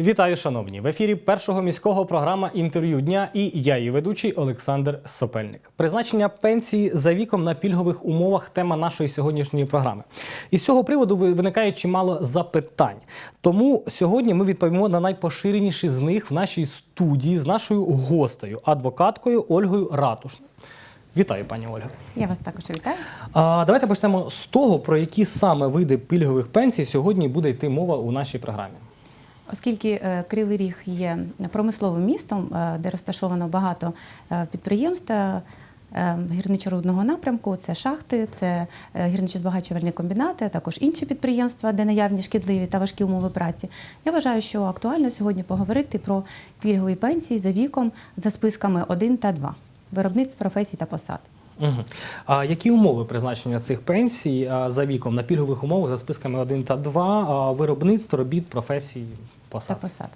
Вітаю, шановні! В ефірі першого міського програма інтерв'ю дня і я, її ведучий Олександр Сопельник. Призначення пенсії за віком на пільгових умовах тема нашої сьогоднішньої програми. І з цього приводу ви- виникає чимало запитань. Тому сьогодні ми відповімо на найпоширеніші з них в нашій студії з нашою гостею, адвокаткою Ольгою Ратушною. Вітаю, пані Ольга. Я вас також вітаю. А, давайте почнемо з того, про які саме види пільгових пенсій сьогодні буде йти мова у нашій програмі. Оскільки е, Кривий Ріг є промисловим містом, е, де розташовано багато е, підприємств гірничорудного напрямку, це шахти, це гірничо-збагачувальні комбінати, також інші підприємства, де наявні шкідливі та важкі умови праці. Я вважаю, що актуально сьогодні поговорити про пільгові пенсії за віком за списками 1 та 2 виробництв професій та посад. Угу. А які умови призначення цих пенсій за віком на пільгових умовах за списками 1 та 2, а, виробництво, робіт, професій, та посад? посад.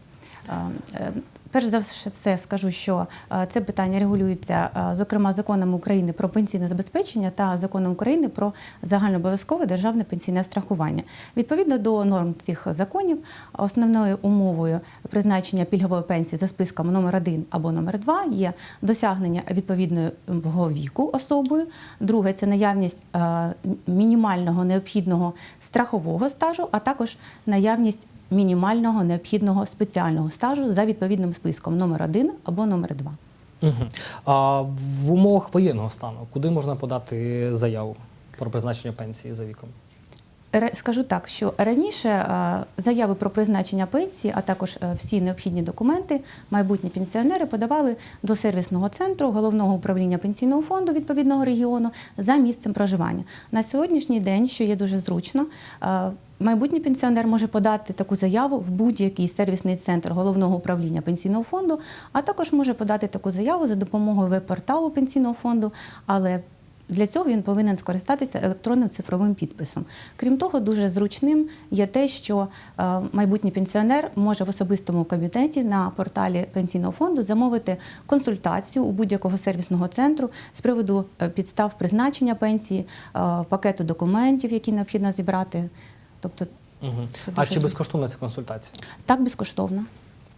Е, Перш за все скажу, що е, це питання регулюється, е, зокрема, законом України про пенсійне забезпечення та законом України про загальнообов'язкове державне пенсійне страхування. Відповідно до норм цих законів, основною умовою призначення пільгової пенсії за списком номер 1 або номер 2 є досягнення відповідного віку особою. Друге це наявність мінімального необхідного страхового стажу, а також наявність мінімального необхідного спеціального стажу за відповідним списком номер 1 або номер 2 Угу. А в умовах воєнного стану куди можна подати заяву про призначення пенсії за віком? Скажу так, що раніше е, заяви про призначення пенсії, а також е, всі необхідні документи майбутні пенсіонери подавали до сервісного центру головного управління пенсійного фонду відповідного регіону за місцем проживання. На сьогоднішній день, що є дуже зручно, е, майбутній пенсіонер може подати таку заяву в будь-який сервісний центр головного управління пенсійного фонду, а також може подати таку заяву за допомогою веб-порталу пенсійного фонду, але для цього він повинен скористатися електронним цифровим підписом. Крім того, дуже зручним є те, що е, майбутній пенсіонер може в особистому кабінеті на порталі пенсійного фонду замовити консультацію у будь-якого сервісного центру з приводу е, підстав призначення пенсії, е, пакету документів, які необхідно зібрати. Тобто Угу. А чи безкоштовна ця консультація? так безкоштовно.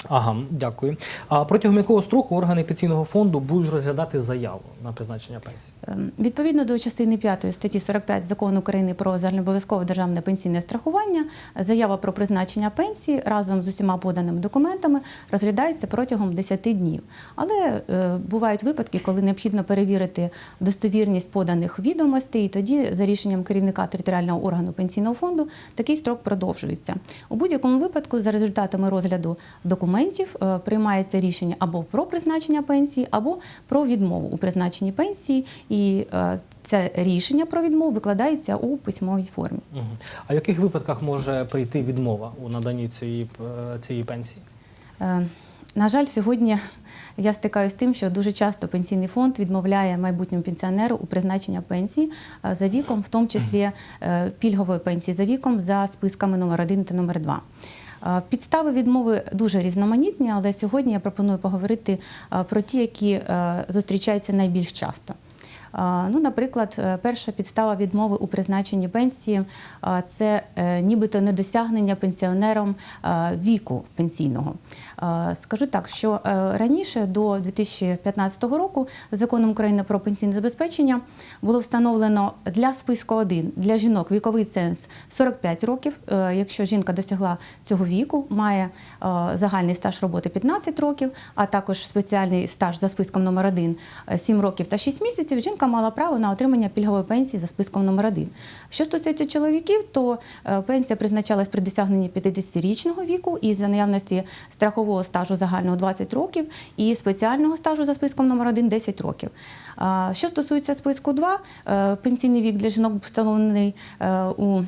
Ага, дякую. А протягом якого строку органи пенсійного фонду будуть розглядати заяву на призначення пенсії? Ем, Відповідно до частини 5 статті 45 закону України про загальнообов'язкове державне пенсійне страхування, заява про призначення пенсії разом з усіма поданими документами розглядається протягом 10 днів. Але е, бувають випадки, коли необхідно перевірити достовірність поданих відомостей, і тоді за рішенням керівника територіального органу пенсійного фонду такий строк продовжується. У будь-якому випадку, за результатами розгляду документів, е, приймається рішення або про призначення пенсії, або про відмову у призначенні пенсії, і е, це рішення про відмову викладається у письмовій формі. А в яких випадках може прийти відмова у наданні цієї, е, цієї пенсії? На жаль, сьогодні я стикаюся з тим, що дуже часто пенсійний фонд відмовляє майбутньому пенсіонеру у призначення пенсії за віком, в тому числі пільгової пенсії за віком за списками номер 1 та номер 2. Підстави відмови дуже різноманітні, але сьогодні я пропоную поговорити про ті, які е, зустрічаються найбільш часто. Ну, наприклад, е, перша підстава відмови у призначенні пенсії це е, нібито недосягнення пенсіонером віку пенсійного. А, Скажу так, що е, раніше до 2015 року законом України про пенсійне забезпечення було встановлено для списку 1 для жінок віковий ценз 45 років. Е, Якщо жінка досягла цього віку, має е, загальний стаж роботи 15 років, а також спеціальний стаж за списком номер 1 7 років та 6 місяців, жінка мала право на отримання пільгової пенсії за списком номер 1 Що стосується чоловіків, то е, пенсія призначалась при досягненні 50-річного віку і за наявності страхового стажу загального 20 років і спеціального стажу за списком номер 1 10 років. Що стосується списку 2, е, пенсійний вік для жінок встановлений е, у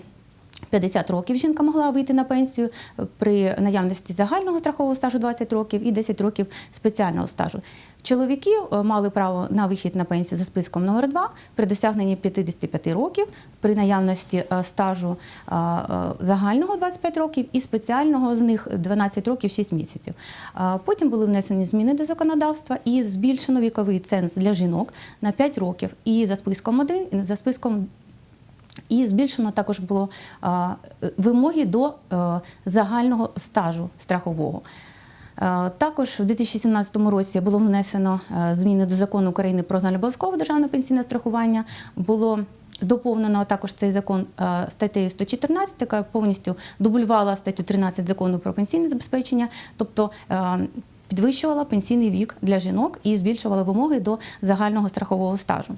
50 років жінка могла вийти на пенсію при наявності загального страхового стажу 20 років і 10 років спеціального стажу. Чоловіки е, мали право на вихід на пенсію за списком номер 2 при досягненні 55 років, при наявності е, стажу е, е, загального 25 років і спеціального з них 12 років 6 місяців. Е, Потім були внесені зміни до законодавства і збільшено віковий ценз для жінок на 5 років і за списком 1, і за списком І збільшено також було вимоги до е, загального стажу страхового. Е, Також в 2017 році було внесено е, зміни до закону України про загальнообов'язкове державне пенсійне страхування. Було доповнено також цей закон статтею 114, яка повністю дублювала статтю 13 закону про пенсійне забезпечення, тобто підвищувала пенсійний вік для жінок і збільшувала вимоги до загального страхового стажу.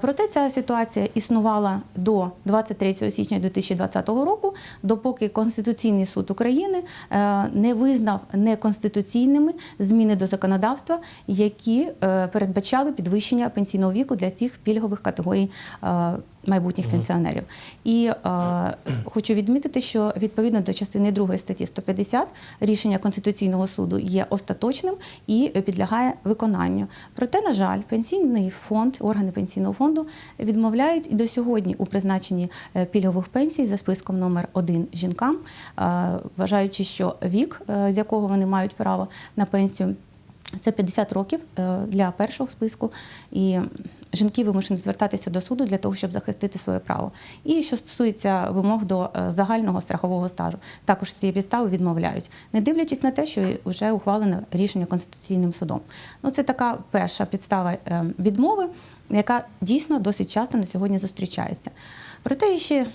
Проте ця ситуація існувала до 23 січня 2020 року, допоки Конституційний суд України е, не визнав неконституційними зміни до законодавства, які е, передбачали підвищення пенсійного віку для цих пільгових категорій е, майбутніх пенсіонерів. І е, хочу відмітити, що відповідно до частини 2 статті 150 рішення Конституційного суду є остаточним і підлягає виконанню. Проте, на жаль, пенсійний фонд, органи пенсійного фонду відмовляють і до сьогодні у призначенні е, пільгових пенсій за списком номер 1 жінкам, е, вважаючи, що вік, е, з якого вони мають право на пенсію. Це 50 років е, для першого списку, і жінки вимушені звертатися до суду для того, щоб захистити своє право. І що стосується вимог до е, загального страхового стажу, також цієї підстави відмовляють, не дивлячись на те, що вже ухвалене рішення Конституційним судом. Ну це така перша підстава е, відмови, яка дійсно досить часто на сьогодні зустрічається. Проте ще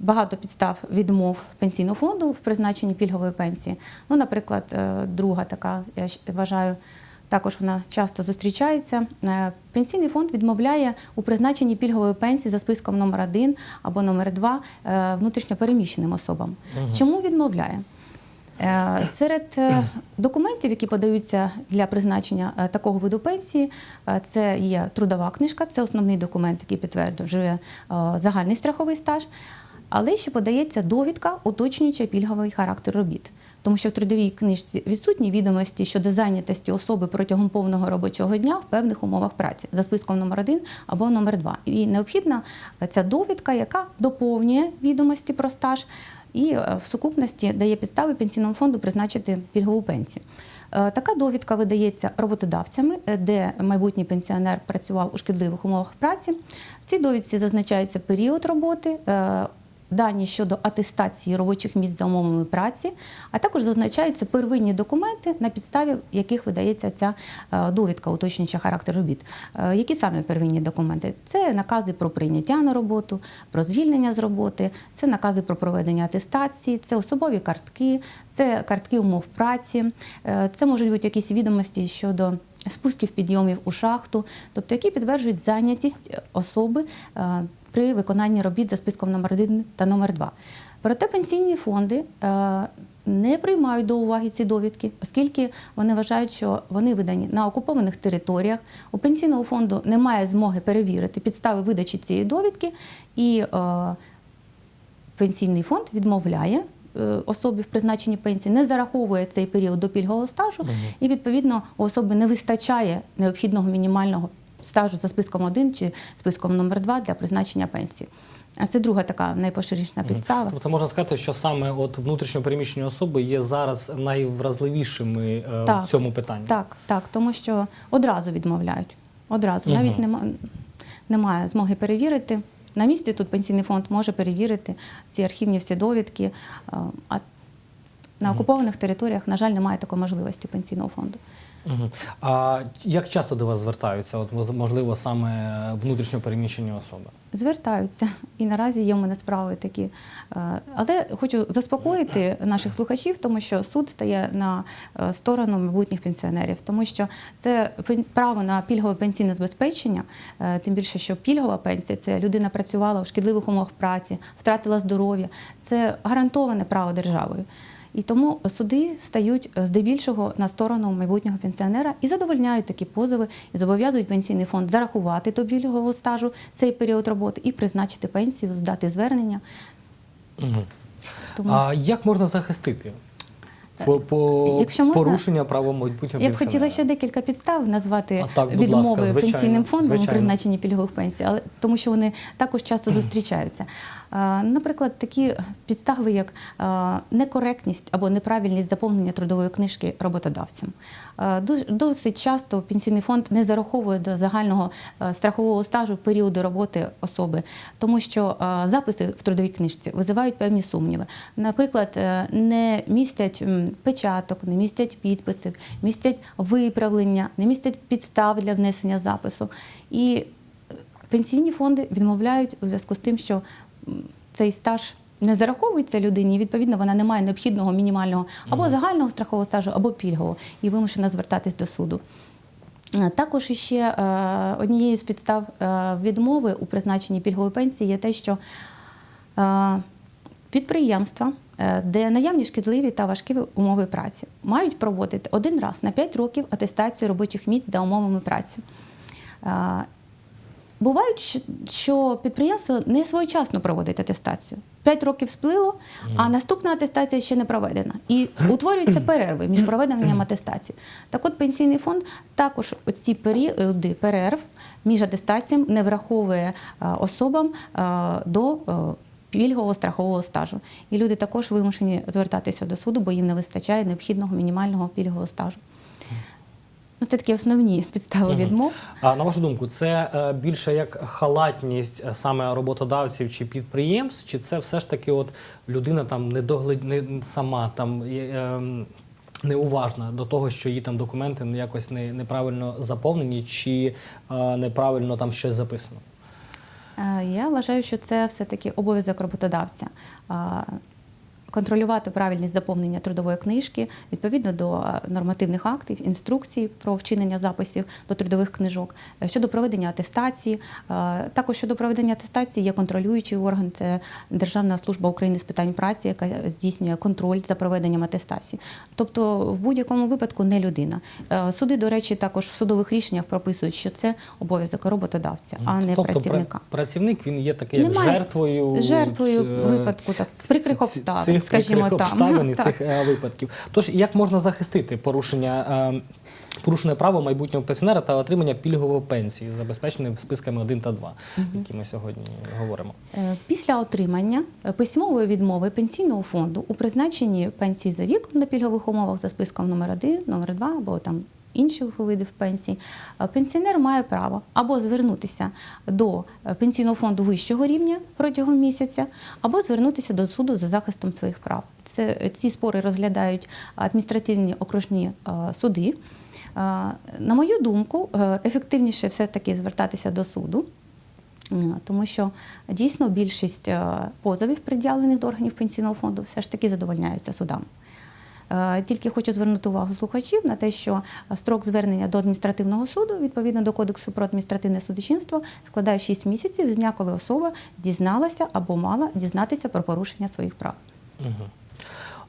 багато підстав відмов пенсійного фонду в призначенні пільгової пенсії. Ну, наприклад, е, друга така, я вважаю, також вона часто зустрічається. Е, Пенсійний фонд відмовляє у призначенні пільгової пенсії за списком номер 1 або номер 2 внутрішньопереміщеним особам. Чому відмовляє? Е, Серед е, документів, які подаються для призначення е, такого виду пенсії, е, це є трудова книжка, це основний документ, який підтверджує е, загальний страховий стаж. Але ще подається довідка, уточнююча пільговий характер робіт. Тому що в трудовій книжці відсутні відомості щодо зайнятості особи протягом повного робочого дня в певних умовах праці за списком номер 1 або номер 2. І необхідна ця довідка, яка доповнює відомості про стаж і е, в сукупності дає підстави пенсійному фонду призначити пільгову пенсію. Е, Така довідка видається роботодавцями, е, де майбутній пенсіонер працював у шкідливих умовах праці. В цій довідці зазначається період роботи. Дані щодо атестації робочих місць за умовами праці, а також зазначаються первинні документи, на підставі яких видається ця е, довідка, уточнююча характер робіт. Е, Які саме первинні документи? Це накази про прийняття на роботу, про звільнення з роботи, це накази про проведення атестації, це особові картки, це картки умов праці, е, це можуть бути якісь відомості щодо спусків підйомів у шахту, тобто які підтверджують зайнятість особи при виконанні робіт за списком номер 1 та номер 2. Проте пенсійні фонди е, не приймають до уваги ці довідки, оскільки вони вважають, що вони видані на окупованих територіях. У пенсійного фонду немає змоги перевірити підстави видачі цієї довідки, і е, пенсійний фонд відмовляє е, особі в призначенні пенсії, не зараховує цей період до пільгового стажу, і відповідно у особи не вистачає необхідного мінімального стажу за списком 1 чи списком номер 2 для призначення пенсії. А це друга така найпоширішена підстава. Тобто можна сказати, що саме от внутрішньо переміщені особи є зараз найвразливішими е, Так. в цьому питанні. Так, так, тому що одразу відмовляють. Одразу. Навіть нема, немає змоги перевірити. На місці тут пенсійний фонд може перевірити ці архівні всі довідки. е, А на окупованих територіях, на жаль, немає такої можливості пенсійного фонду. А як часто до вас звертаються? От можливо, саме внутрішньо переміщені особи? Звертаються, і наразі є у мене справи такі. Е, Але хочу заспокоїти наших слухачів, тому що суд стає на е, сторону майбутніх пенсіонерів, тому що це право на пільгове пенсійне забезпечення, е, тим більше, що пільгова пенсія це людина працювала в шкідливих умовах праці, втратила здоров'я. Це гарантоване право державою. І тому суди стають е, здебільшого на сторону майбутнього пенсіонера і задовольняють такі позови і зобов'язують пенсійний фонд зарахувати до білого стажу цей період роботи і призначити пенсію, здати звернення. Угу. Тому А як можна захистити по, по Якщо можна, порушення права майбутнього я б хотіла ще декілька підстав назвати А так, відмови ласка, звичайно, пенсійним фондом у призначенні пільгових пенсій, але тому що вони також часто зустрічаються. Наприклад, такі підстави, як некоректність або неправильність заповнення трудової книжки роботодавцем. Е, дуже- Досить часто пенсійний фонд не зараховує до загального страхового стажу періоду роботи особи, тому що записи в трудовій книжці визивають певні сумніви. Наприклад, е, не містять печаток, не містять підписів, містять виправлення, не містять підстав для внесення запису. І пенсійні фонди відмовляють у зв'язку з тим, що цей стаж не зараховується людині, і відповідно вона не має необхідного мінімального або загального страхового стажу, або пільгового, і вимушена звертатись до суду. Е, Також іще е, однією з підстав е, відмови у призначенні пільгової пенсії є те, що підприємства, де наявні шкідливі та важкі умови праці, мають проводити один раз на 5 років атестацію робочих місць за умовами праці. Е, Бувають, що- підприємство не своєчасно проводить атестацію. П'ять років сплило, а наступна атестація ще не проведена. І утворюються перерви між проведенням атестації. Так от пенсійний фонд також ці періоди перерв між атестаціями не враховує е, особам е, до е, пільгового страхового стажу. І люди також вимушені звертатися до суду, бо їм не вистачає необхідного мінімального пільгового стажу. Ну, це такі основні підстави відмов. А на вашу думку, це е, більше як халатність е, саме роботодавців чи підприємств, чи це все ж таки от людина там не доглед... не сама там е, неуважна до того, що її там документи якось не, неправильно заповнені, чи е, неправильно там щось записано? Е, Я вважаю, що це все-таки обов'язок роботодавця. Контролювати правильність заповнення трудової книжки відповідно до е, нормативних актів, інструкцій про вчинення записів до трудових книжок Е, щодо проведення атестації. Е, Також щодо проведення атестації є контролюючий орган, це Державна служба України з питань праці, яка здійснює контроль за проведенням атестації. Тобто, в будь-якому випадку не людина. Суди, до речі, також в судових рішеннях прописують, що це обов'язок роботодавця, а не тобто працівника. працівник він є такий як Немає жертвою жертвою випадку так прикрих обставин, скажімо так. обставин і цих е, випадків. Тож як можна захистити порушення е, порушене право майбутнього пенсіонера та отримання пільгової пенсії, забезпеченої списками 1 та 2, які ми сьогодні говоримо? Е, Після отримання письмової відмови пенсійного фонду у призначенні пенсії за віком на пільгових умовах за списком номер 1, номер 2 або там інших видів пенсій, е, пенсіонер має право або звернутися до е, пенсійного фонду вищого рівня протягом місяця, або звернутися до суду за захистом своїх прав. Це е, ці спори розглядають адміністративні окружні суди. На мою думку, ефективніше все-таки звертатися до суду. Тому що дійсно більшість позовів, пред'явлених до органів пенсійного фонду, все ж таки задовольняються судами. Е, Тільки хочу звернути увагу слухачів на те, що строк звернення до адміністративного суду відповідно до Кодексу про адміністративне судочинство складає 6 місяців з дня, коли особа дізналася або мала дізнатися про порушення своїх прав.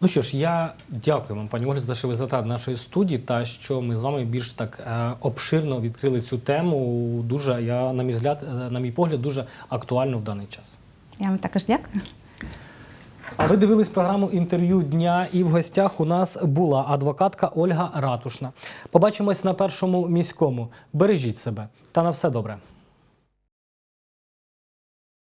Ну що ж, я дякую вам, пані Ольга, за що ви завітали нашої студії та що ми з вами більш так е, обширно відкрили цю тему. Дуже я, на мій взгляд, е, на мій погляд, дуже актуально в даний час. Я вам також дякую. А ви дивились програму інтерв'ю дня, і в гостях у нас була адвокатка Ольга Ратушна. Побачимось на першому міському. Бережіть себе та на все добре.